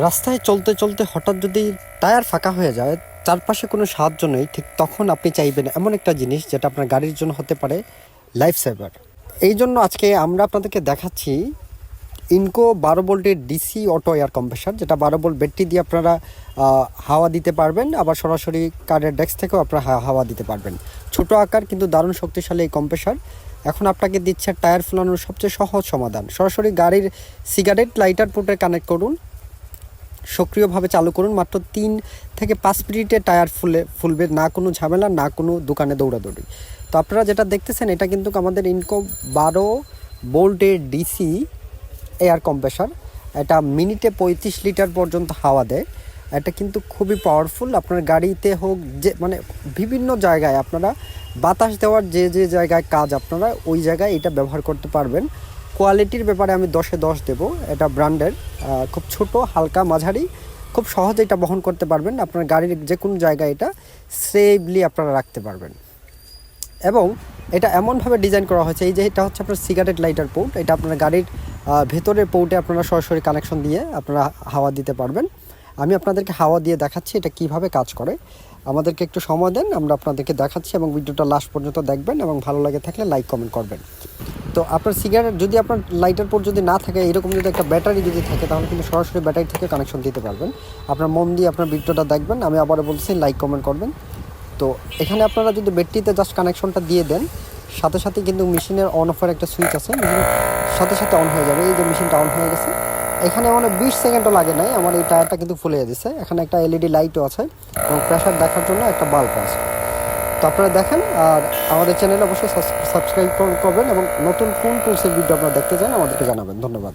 রাস্তায় চলতে চলতে হঠাৎ যদি টায়ার ফাঁকা হয়ে যায়, চারপাশে কোনো সাহায্য নেই, ঠিক তখন আপনি চাইবেন এমন একটা জিনিস যেটা আপনার গাড়ির জন্য হতে পারে লাইফ সেভার এই জন্য আজকে আমরা আপনাদেরকে দেখাচ্ছি ইনকো বারো ভোল্টের ডিসি অটো এয়ার কম্প্রেসার যেটা বারো ভোল্ট ব্যাটারি দিয়ে আপনারা হাওয়া দিতে পারবেন, আবার সরাসরি কারের ডেস্ক থেকেও আপনারা হাওয়া দিতে পারবেন। ছোট আকার কিন্তু দারুণ শক্তিশালী এই কম্প্রেসার এখন আপনাকে দিচ্ছে টায়ার ফুলানোর সবচেয়ে সহজ সমাধান। সরাসরি গাড়ির সিগারেট লাইটার পোর্টে কানেক্ট করুন। সক্রিয়ভাবে চালু করুন। মাত্র তিন থেকে পাঁচ মিনিটে টায়ার ফুলে, ফুলবে। না কোনো ঝামেলা, না কোনো দোকানে দৌড়াদৌড়ি। তো আপনারা যেটা দেখতেছেন, এটা কিন্তু আমাদের ইনকো বারো বোল্টের ডিসি এয়ার কম্প্রেসার এটা মিনিটে পঁয়ত্রিশ লিটার পর্যন্ত হাওয়া দেয়। এটা কিন্তু খুবই পাওয়ারফুল আপনার গাড়িতে হোক, যে মানে বিভিন্ন জায়গায় আপনারা বাতাস দেওয়ার যে যে জায়গায় কাজ আপনারা, ওই জায়গায় এটা ব্যবহার করতে পারবেন। কোয়ালিটির ব্যাপারে আমি দশে দশ দেবো। এটা ব্র্যান্ডের খুব ছোট, হালকা, মাঝারি। খুব সহজে এটা বহন করতে পারবেন। আপনার গাড়ির যে কোনো জায়গায় এটা সেফলি আপনারা রাখতে পারবেন। এবং এটা এমনভাবে ডিজাইন করা হয়েছে, এই যে এটা হচ্ছে আপনার সিগারেট লাইটার পোর্ট এটা আপনার গাড়ির ভেতরের পোর্টে আপনারা সরাসরি কানেকশন দিয়ে আপনারা হাওয়া দিতে পারবেন। আমি আপনাদেরকে হাওয়া দিয়ে দেখাচ্ছি এটা কীভাবে কাজ করে। আমাদেরকে একটু সময় দেন, আমরা আপনাদেরকে দেখাচ্ছি এবং ভিডিওটা লাস্ট পর্যন্ত দেখবেন এবং ভালো লাগে থাকলে লাইক কমেন্ট করবেন। তো আপনার সিগারেট যদি আপনার লাইটার পোর্ট যদি না থাকে, এরকম যদি একটা ব্যাটারি যদি থাকে, তাহলে কিন্তু সরাসরি ব্যাটারি থেকে কানেকশন দিতে পারবেন। আপনার মন দিয়ে আপনার ভিডিওটা দেখবেন, আমি আবারও বলছি লাইক কমেন্ট করবেন। তো এখানে আপনারা যদি ব্যাটারিতে জাস্ট কানেকশনটা দিয়ে দেন, সাথে সাথে কিন্তু মেশিনের অন অফের একটা সুইচ আছে সাথে সাথে অন হয়ে যাবে, এই যে মেশিনটা অন হয়ে গেছে। এখানে মানে বিশ সেকেন্ডও লাগে নাই, আমার এই টায়ারটা কিন্তু ফুলে গেছে এখানে একটা এলইডি লাইটও আছে, এবং প্রেশার দেখার জন্য একটা বাল্ব আছে। তো আপনারা দেখেন, আর আমাদের চ্যানেলে অবশ্যই সাবস্ক্রাইব করবেন এবং নতুন কোন কোর্সের ভিডিও আপনারা দেখতে চান, আমাদেরকে জানাবেন। ধন্যবাদ।